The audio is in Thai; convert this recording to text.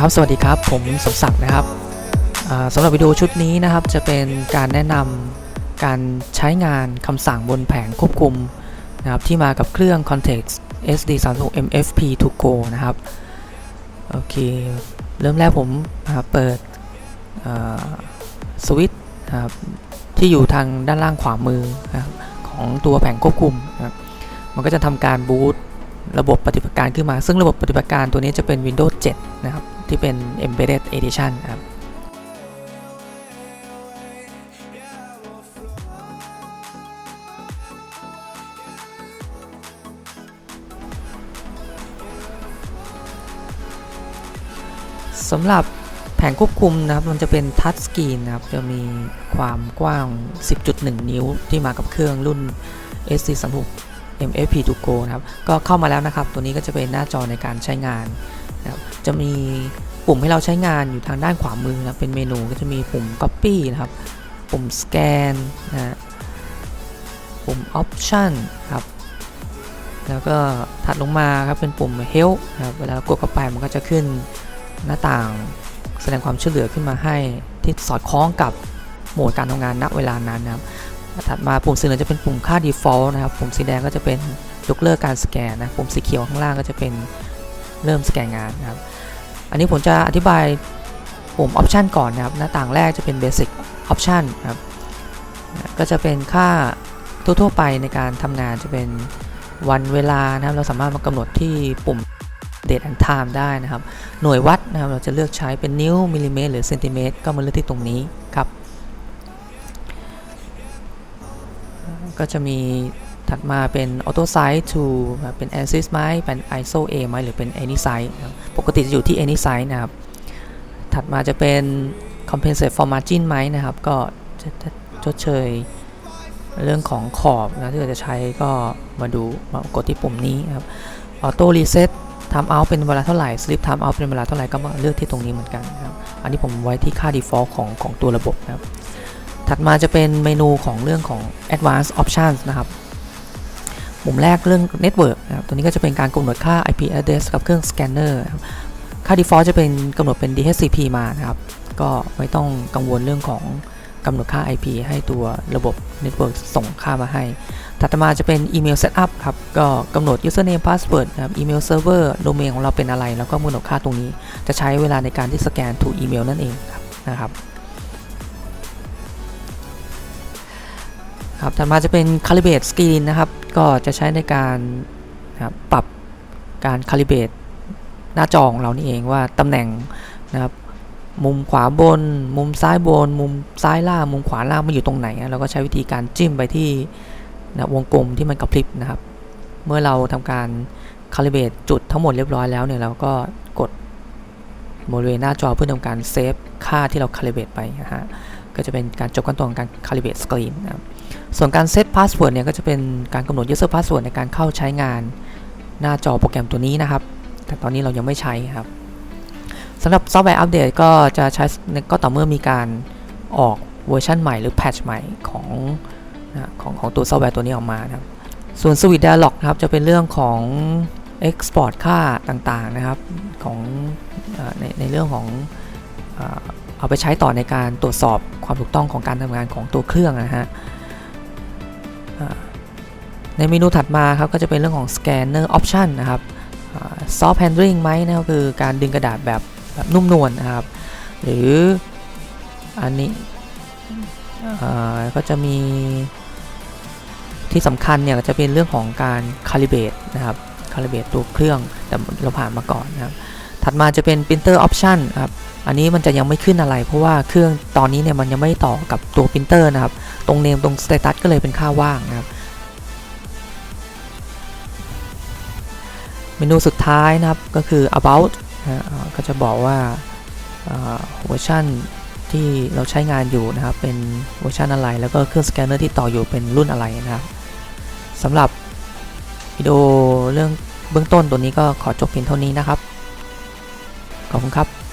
ครับสวัสดีครับผมสมศักดิ์นะครับสำหรับวิดีโอชุดนี้นะครับจะเป็นการแนะนำการใช้งานคำสั่งบนแผงควบคุมนะครับที่มากับเครื่อง Context SD 3 6 MFP to go นะครับโอเคเริ่มแรกผมเปิดสวิตช์นะครับที่อยู่ทางด้านล่างขวามือนะครับของตัวแผงควบคุมนะครับมันก็จะทำการบูตระบบปฏิบัติการขึ้นมา ซึ่งระบบปฏิบัติการตัวนี้จะเป็น Windows 7 นะครับ ที่เป็น Embedded Edition ครับสำหรับแผงควบคุมนะครับ มันจะเป็นทัชสกรีนนะครับ จะมีความกว้าง 10.1 นิ้วที่มากับเครื่องรุ่น SC36 MFP to go นะครับ ก็เข้ามาแล้วนะครับ ตัวนี้ก็จะเป็นหน้าจอในการใช้งาน จะมีปุ่มให้เราใช้งานอยู่ทางด้านขวามือนะเป็นเมนูก็จะมีปุ่ม copy นะครับ ปุ่ม scan นะปุ่ม option ครับ แล้วก็ถัดลงมาครับเป็นปุ่ม help นะครับเวลากดเข้าไปมันก็จะขึ้นหน้าต่างแสดงความช่วยเหลือขึ้นมาให้ที่สอดคล้องกับโหมดการทำงานณเวลานั้นนะครับถัดมาปุ่มสีเหลืองจะเป็นปุ่มค่า default นะครับ ปุ่มสีแดงก็จะเป็นยกเลิกการสแกนนะ ปุ่มสีเขียวข้างล่างก็จะเป็น เริ่มสแกนงานนะครับ อันนี้ผมจะอธิบายปุ่ม option ก่อนนะครับ หน้าต่างแรกจะเป็น basic option นะครับ ก็จะเป็นค่าทั่วๆไปในการทำงานจะเป็นวันเวลานะครับ เราสามารถมากำหนดที่ปุ่ม date and time ได้นะครับ หน่วยวัดนะครับ เราจะเลือกใช้เป็นนิ้วมิลลิเมตรหรือเซนติเมตรก็มาเลือกที่ตรงนี้ครับ ก็จะมี ถัดมาเป็น auto size to เป็น ANSYS ไหมเป็น ISO A ไหมหรือเป็น any size ปกติจะอยู่ที่ any size นะครับ ถัดมาจะเป็น compensate for margin ไหมนะครับ ก็จะชดเชยเรื่องของขอบนะที่เราจะใช้ก็มาดูมากดที่ปุ่มนี้นะครับ auto reset time out เป็นเวลาเท่าไหร่ sleep time out เป็นเวลาเท่าไหร่ก็มาเลือกที่ตรงนี้เหมือนกันครับ อันนี้ผมไว้ที่ค่า default ของของตัวระบบนะครับ ถัดมาจะเป็นเมนูของเรื่องของ advanced options นะครับ ปุ่มแรกเรื่อง network นะครับตัวนี้ก็จะเป็นการกำหนดค่า IP address กับเครื่อง scanner นะครับค่า default จะเป็นกำหนดเป็น DHCP มานะครับ ก็ไม่ต้องกังวลเรื่องของกำหนดค่า IP ให้ตัวระบบ network ส่งค่ามาให้ ถัดมาจะเป็น email setup ครับ ก็กำหนด username password นะครับ email server domain ของเราเป็นอะไร แล้วก็กำหนดค่าตรงนี้ จะใช้เวลาในการที่สแกนถูกอีเมลนั่นเองครับนะครับครับถัดมาจะเป็น calibrate screen นะครับ ก็จะใช้ในการนะปรับการ calibrate หน้าจอของเรานี่เองว่าตำแหน่งนะครับมุมขวาบน มุมซ้ายบน มุมซ้ายล่างมุมขวาล่างมันอยู่ตรงไหนเราก็ใช้วิธีการจิ้มไปที่นะวงกลมที่มันกระพริบนะครับ เมื่อเราทำการ calibrate จุดทั้งหมดเรียบร้อยแล้วเนี่ยเราก็กดบริเวณหน้าจอเพื่อทำการเซฟค่าที่เรา calibrate ไปนะฮะ ก็จะเป็นการจบขั้นตอนของการ calibrate screen นะครับส่วนการเซตพาสเวิร์ดเนี่ยก็จะเป็นการกำหนด user password ในการเข้าใช้งานหน้าจอโปรแกรมตัวนี้นะครับ แต่ตอนนี้เรายังไม่ใช้ครับสำหรับซอฟต์แวร์อัปเดตก็จะใช้ก็ต่อเมื่อมีการออกเวอร์ชันใหม่หรือแพทช์ใหม่ของนะของของตัวซอฟต์แวร์ตัวนี้ออกมานะครับ ส่วน Switch Dialog นะครับจะเป็นเรื่องของ Export ค่าต่างๆนะครับของอในในเรื่องของ เอาไปใช้ต่อในการตรวจสอบความถูกต้องของการทำงานของตัวเครื่องนะฮะในเมนูถัดมาครับก็จะเป็นเรื่องของ scanner option นะครับ soft handling ไหมนะก็คือการดึงกระดาษแบบแบบนุ่มนวลนะครับ หรืออันนี้ก็จะมีที่สำคัญเนี่ยก็จะเป็นเรื่องของการ calibrate นะครับ calibrate ตัวเครื่องแต่เราผ่านมาก่อนนะครับ ถัดมาจะเป็น printer option ครับอันนี้มันจะยังไม่ขึ้นอะไร เพราะว่าเครื่องตอนนี้เนี่ยมันยังไม่ต่อกับตัว printer นะครับ ตรงเนมตรง status ก็เลยเป็นค่าว่างนะครับเมนูสุดท้ายนะครับก็คือ about นะก็จะบอกว่าเวอร์ชันที่เราใช้งานอยู่นะครับ เป็นเวอร์ชันอะไร แล้วก็เครื่องสแกนเนอร์ที่ต่ออยู่เป็นรุ่นอะไรนะครับสำหรับวิดีโอเรื่องเบื้องต้นตัวนี้ก็ขอจบเพียงเท่านี้นะครับ ขอบคุณครับ